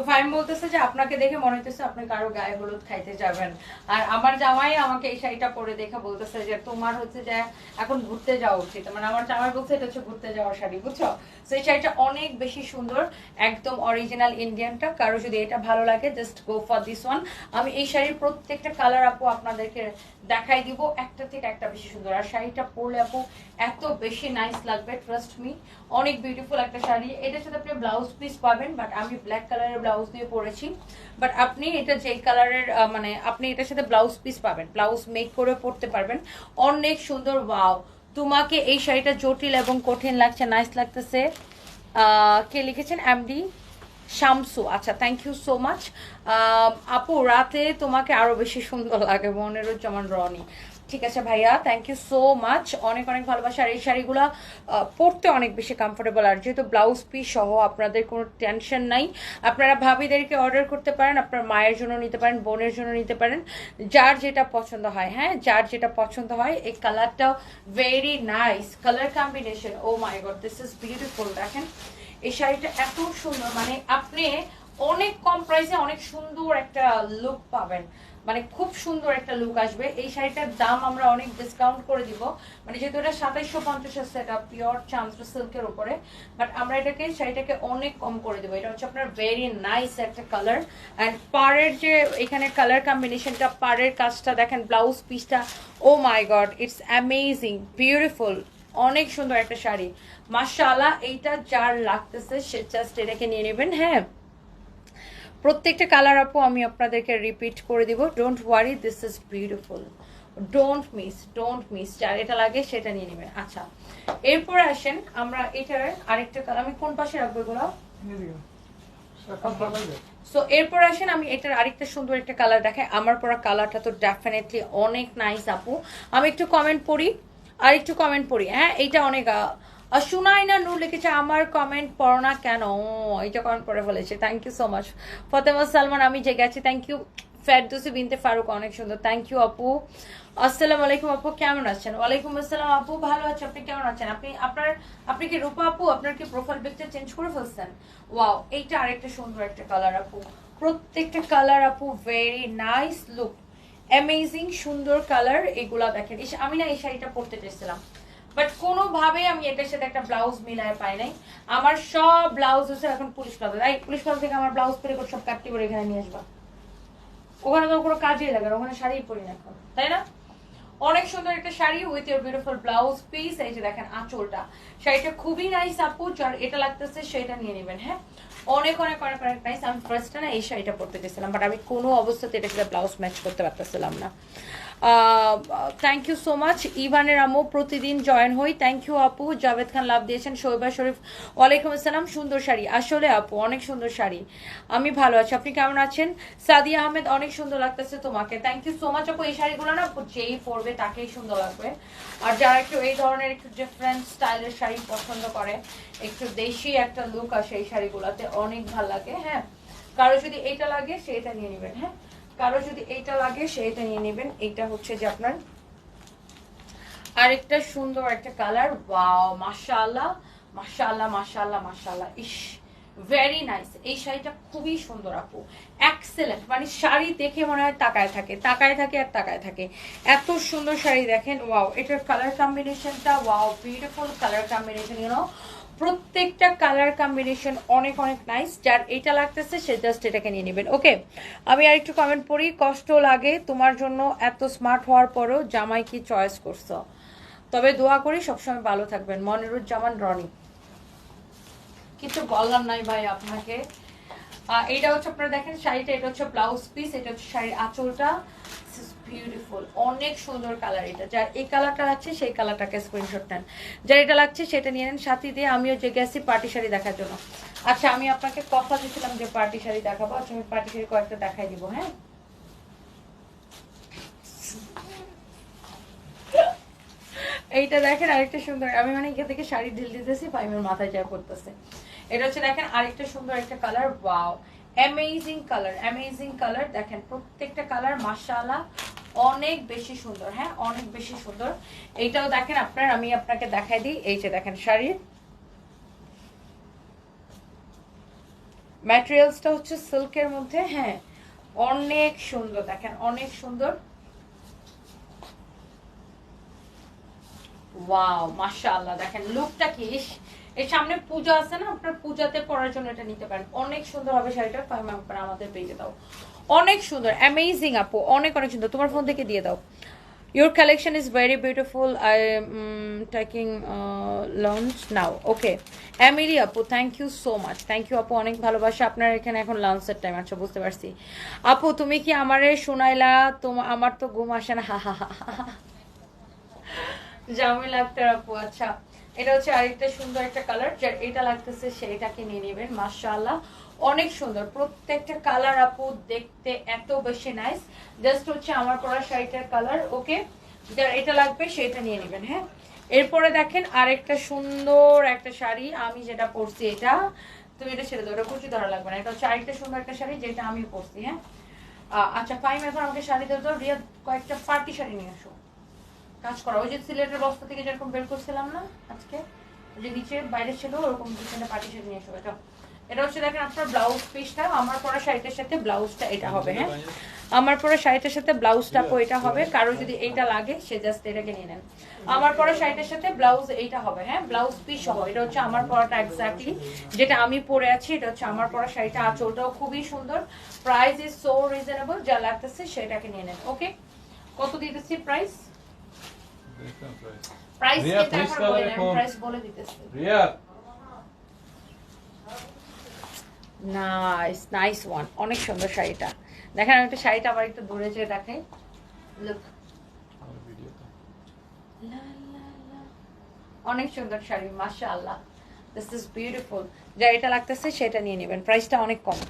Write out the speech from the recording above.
তো ফাইম বলতেছে যে আপনাকে দেখে মনে হইতেছে আপনি কারও গায়ে হলুদ খাইতে যাবেন। আর আমার জামাই আমাকে এই শাড়িটা পরে দেখে বলতেছে যে তোমার হচ্ছে যে এখন ঘুরতে যাওয়া উচিত। মানে আমার জামাই বলছে, এটা হচ্ছে ঘুরতে যাওয়ার শাড়ি, বুঝছ? তো এই শাড়িটা অনেক বেশি সুন্দর, একদম অরিজিনাল ইন্ডিয়ানটা কারও যদি এটা ভালো লাগে just go for this one আমি এই শাড়ির প্রত্যেকটা কালার আপু আপনাদেরকে দেখাই দিব, একটা থেকে একটা বেশি সুন্দর। আর শাড়িটা পরলে আপু এত বেশি নাইস লাগবে ট্রাস্ট মি অনেক বিউটিফুল একটা শাড়ি। এটার সাথে আপনি ব্লাউজ পিস পাবেন বাট আমি ব্ল্যাক কালারের ব্লাউজ দিয়ে পরেছি। বাট আপনি এটা যেই কালারের মানে আপনি এটার সাথে ব্লাউজ পিস পাবেন। ব্লাউজ মেক করে পরতে পারবেন। অনেক সুন্দর ওয়াও তোমাকে এই শাড়িটা জটিল এবং কঠিন লাগছে নাইস লাগতেছে। কে লিখেছেন? এমডি শামসু। আচ্ছা থ্যাংক ইউ সো মাচ আপু, রাতে তোমাকে আরও বেশি সুন্দর লাগে, মনিরুজ্জামান রনি। ঠিক আছে ভাইয়া থ্যাংক ইউ সো মাচ অনেক অনেক ভালোবাসা। আর এই শাড়িগুলো পরতে অনেক বেশি কমফোর্টেবল আর যেহেতু ব্লাউজ পিস সহ আপনাদের কোনো টেনশন নাই, আপনারা ভাবিদেরকে অর্ডার করতে পারেন, আপনার মায়ের জন্য নিতে পারেন, বোনের জন্য নিতে পারেন। যার যেটা পছন্দ হয় হ্যাঁ যার যেটা পছন্দ হয়, এই কালারটাও very nice colour combination oh my God this is beautiful দেখেন, এই শাড়িটা এত সুন্দর। মানে আপনি অনেক কম প্রাইসে অনেক সুন্দর একটা লুক পাবেন। মানে খুব সুন্দর একটা লুক আসবে। এই শাড়িটার দাম আমরা অনেক ডিসকাউন্ট করে দিব। মানে যেহেতু এটা সাতাইশশো পঞ্চাশের সেট আপ পিওর চান্দ্র সিল্কের উপরে বাট আমরা এটাকে, শাড়িটাকে অনেক কম করে দেবো। এটা হচ্ছে আপনার ভেরি নাইস একটা কালার অ্যান্ড পাড়ের যে এখানে কালার কম্বিনেশনটা পাড়ের কাজটা দেখেন ব্লাউজ পিসটা ও my God it's amazing beautiful অনেক সুন্দর একটা শাড়ি। মাশাআল্লাহ, এইটা যার লাগতেছে, সে জাস্ট এটাকে নিয়ে নেবেন হ্যাঁ। প্রত্যেকটা কালার আপু আমি আপনাদেরকে রিপিট করে দিব। Don't worry this is beautiful don't miss don't miss যার এটা লাগে সেটা নিয়ে নেবেন। আচ্ছা এরপর আসেন আমরা এটার আরেকটা কালার আমি কোন পাশে রাখব এগুলো? সো এরপর আসেন আমি এটার আরেকটা সুন্দর একটা কালার দেখাই। আমার পরা কালারটা তো ডেফিনেটলি অনেক নাইস আপু। আমি একটু কমেন্ট পড়ি আর একটু কমেন্ট পড়ি। হ্যাঁ এইটা অনেক আহ, আহ, সুনাই না নূর লিখেছে আমার কমেন্ট পড়ো না কেন? ও, এইটা কমেন্ট পড়ে ফেলেছে thank you so much Fatema Salman আমি যে গেছি থ্যাংক ইউ ফেরদৌসি বিনতে ফারুক অনেক সুন্দর। থ্যাংক ইউ আপু। আসসালামু আলাইকুম আপু কেমন আছেন? ওয়ালাইকুম আসসালাম আপু ভালো আছে আপনি কেমন আছেন? আপনি আপনার আপনি কি রূপা আপু? আপনার কি প্রোফাইল পিকচার চেঞ্জ করে ফেলছেন? ওয়াও এইটা আরেকটা সুন্দর একটা কালার আপু। প্রত্যেকটা কালার আপু ভেরি নাইস লুক অ্যামেজিং সুন্দর কালার এগুলা দেখেন। আমি না এই শাড়িটা পরতে চেয়েছিলাম। বাট কোনোভাবেই আমি এটার সাথে একটা ব্লাউজ মিলায় পাই নাই। আমার সব ব্লাউজ হচ্ছে এখন পুলিশ প্লাজা তাই পুলিশ প্লাজা থেকে আমার ব্লাউজ পরে করে সব কাটটি করে এখানে নিয়ে আসবা। ওখানে তো কোনো কাজেই লাগে ওখানে শাড়ি পরি না এখন, তাই না? অনেক সুন্দর একটা sari with your beautiful blouse piece এই যে দেখেন আঁচলটা। শাড়িটা খুবই নাইস আপু, যার এটা লাগতেছে সেটা নিয়ে নেবেন হ্যাঁ? অনেক অনেক অনেক অনেক নাইস আমি ফার্স্টে না এই শাড়িটা পরতে গেছিলাম বাট আমি কোনো অবস্থাতে এটা সাথে ব্লাউজ ম্যাচ করতে পারতেছিলাম না। থ্যাংক ইউ সো মাচ ইভানের আমু প্রতিদিন জয়েন হই। থ্যাংক ইউ আপু, জাভেদ খান লাভ দিয়েছেন শোভা শরীফ, ওয়ালাইকুম আসসালাম, সুন্দর শাড়ি। আসলে আপু, অনেক সুন্দর শাড়ি। আমি ভালো আছি। আপনি কেমন আছেন? সাদিয়া আহমেদ, অনেক সুন্দর লাগতেছে তোমাকে। থ্যাংক ইউ সো মাচ আপু, এই শাড়িগুলো না যেই পরবে তাকেই সুন্দর লাগবে। আর যারা একটু এই ধরনের একটু ডিফারেন্ট স্টাইলের শাড়ি পছন্দ করে, একটু দেশি একটা লুক আসে এই শাড়িগুলোতে অনেক ভালো লাগে হ্যাঁ। কারও যদি এইটা লাগে সেটা নিয়ে নেবেন হ্যাঁ। কারও যদি এইটা লাগে সেটা নিয়ে নেবেন। এইটা হচ্ছে যে আপনার আরেকটা সুন্দর একটা কালার। ওয়াও, মাশাআল্লাহ মাশাআল্লাহ মাশাআল্লাহ মাশাআল্লাহ। ইস ভেরি নাইস এই শাড়িটা খুবই সুন্দর, আপু। এক্সেলেন্ট মানে শাড়ি দেখে মনে হয় তাকায় থাকে তাকায় থাকে আর তাকায় থাকে। এত সুন্দর শাড়ি দেখেন, ওয়াও। এটার কালার কম্বিনেশনটা wow beautiful colour combination you know প্রত্যেকটা কালার কম্বিনেশন অনেক অনেক নাইস যার এটা লাগতেছে, সে জাস্ট এটাকে নিয়ে নেবেন ওকে আমি আর একটু কমেন্ট পড়ি, কষ্ট লাগে তোমার জন্য এত স্মার্ট হওয়ার পরও জামাই কি চয়েস করছ? তবে দোয়া করি সবসময় ভালো থাকবেন। মনিরুজ্জামান রনি। কিছু বললাম নাই ভাই আপনাকে। এইটা হচ্ছে আপনারা দেখেন, শাড়িটা, এটা হচ্ছে ব্লাউজ পিস এটা হচ্ছে শাড়ির আঁচলটা। বিউটিফুল অনেক সুন্দর কালার এটা। যার এই কালারটা লাগছে সেই কালারটাকে স্ক্রিনশট নেন। যার এটা লাগছে, সেটা নিয়ে নেন। সাথে দিয়ে আমিও যে গেছি পার্টি শাড়ি দেখার জন্য। আচ্ছা আমি আপনাকে কথা দিয়েছিলাম যে পার্টি শাড়ি দেখাবো। আচ্ছা আমি পার্টি শাড়ি কয়েকটা দেখাই দিব হ্যাঁ? এইটা দেখেন আরেকটা সুন্দর। আমি মানে এখান থেকে শাড়ি ঢিল দিতেছি ফাইমের মাথায় যা করতেছে। এটা হচ্ছে দেখেন আরেকটা সুন্দর একটা colour wow amazing colour amazing colour দেখেন, প্রত্যেকটা কালার মাশাআল্লাহ, অনেক বেশি সুন্দর হ্যাঁ? অনেক বেশি সুন্দর। এইটাও দেখেন আপনার, আমি আপনাকে দেখাই দিই। এই যে দেখেন শাড়ির ম্যাটেরিয়ালসটা হচ্ছে সিল্কের মধ্যে হ্যাঁ? অনেক সুন্দর, দেখেন, অনেক সুন্দর। ওয়াও মাশাআল্লাহ, দেখেন লুকটা কি এর সামনে পূজা আছে না, আপনার পূজাতে পরার জন্য এটা নিতে পারেন। অনেক সুন্দর হবে শাড়িটা ফাইমা আপনার আমাদের পেয়ে দাও অনেক সুন্দর অ্যামেজিং আপু, অনেক অনেক সুন্দর। তোমার ফোন থেকে দিয়ে দাও। Your collection is very beautiful I am launch now okay. Emily আপু thank you so much thank you আপু, অনেক ভালোবাসা। আপনার এখানে এখন লাঞ্চের টাইম আচ্ছা বুঝতে পারছি। আপু, তুমি কি আমারে শোনাইলা? তোমার আমার তো ঘুম আসে না। হা হা হা হা। জামিল আক্তার আপু আচ্ছা। এটা হচ্ছে আরেকটা সুন্দর একটা কালার যার এটা লাগতেছে সেইটাকে নিয়ে নেবেন, মাশাআল্লাহ। অনেক সুন্দর, প্রত্যেকটা কালার আপু দেখতে এত বেশি নাইস জাস্ট হচ্ছে আমার পরা শাড়িটার কালার ওকে যার এটা লাগবে সেটা নিয়ে নেবেন হ্যাঁ? এরপরে দেখেন আরেকটা সুন্দর একটা শাড়ি, আমি যেটা পরছি এটা। তুমি এটা ছেড়ে দাও, এটা কুচি ধরা লাগবে না, এটা হচ্ছে আরেকটা সুন্দর একটা শাড়ি যেটা আমি পরছি হ্যাঁ? আচ্ছা ফাইম এখন আমাকে শাড়ি দেবো তো রিয়া কয়েকটা পার্টি শাড়ি নিয়ে আসো। কাজ করা। ওই যে সিলেটের বস্তা থেকে যেরকম বের করছিলাম না আজকে যে নিচে বাইরে ছিল, ওরকম পিছনে পার্টিশন নিয়ে এসো। এটা এটা হচ্ছে দেখেন আপনার ব্লাউজ পিসটা আমার পরা শাড়িটার সাথে ব্লাউজটা এটা হবে হ্যাঁ? আমার পরা শাড়িটার সাথে ব্লাউজটা এটা হবে, কারও যদি এইটা লাগে, সে জাস্ট এটাকে নিয়ে নেন। আমার পরা শাড়িটার সাথে ব্লাউজ এইটা হবে হ্যাঁ? ব্লাউজ পিস সহ এটা হচ্ছে আমার পরাটা এক্স্যাক্টলি যেটা আমি পরে আছি, এটা হচ্ছে আমার পরা শাড়িটা আঁচলটাও খুবই সুন্দর। প্রাইস ইজ সো রিজনেবল যা লাগতেছে সেটাকে নিয়ে নেন ওকে কত দিতেছি প্রাইস। প্রাইস রিয়া, কিন্তু please বলে দেন প্রাইস বলে দিতেছি রিয়া নাইস নাইস ওয়ান অনেক সুন্দর শাড়িটা। দেখেন আমি একটা শাড়িটা আবার একটু দূরে যেয়ে দেখাই। লুক অনেক সুন্দর শাড়ি মাশাআল্লাহ। দিস ইজ বিউটিফুল যা এটা লাগতেছে সেটা নিয়ে নেবেন। প্রাইসটা অনেক কম।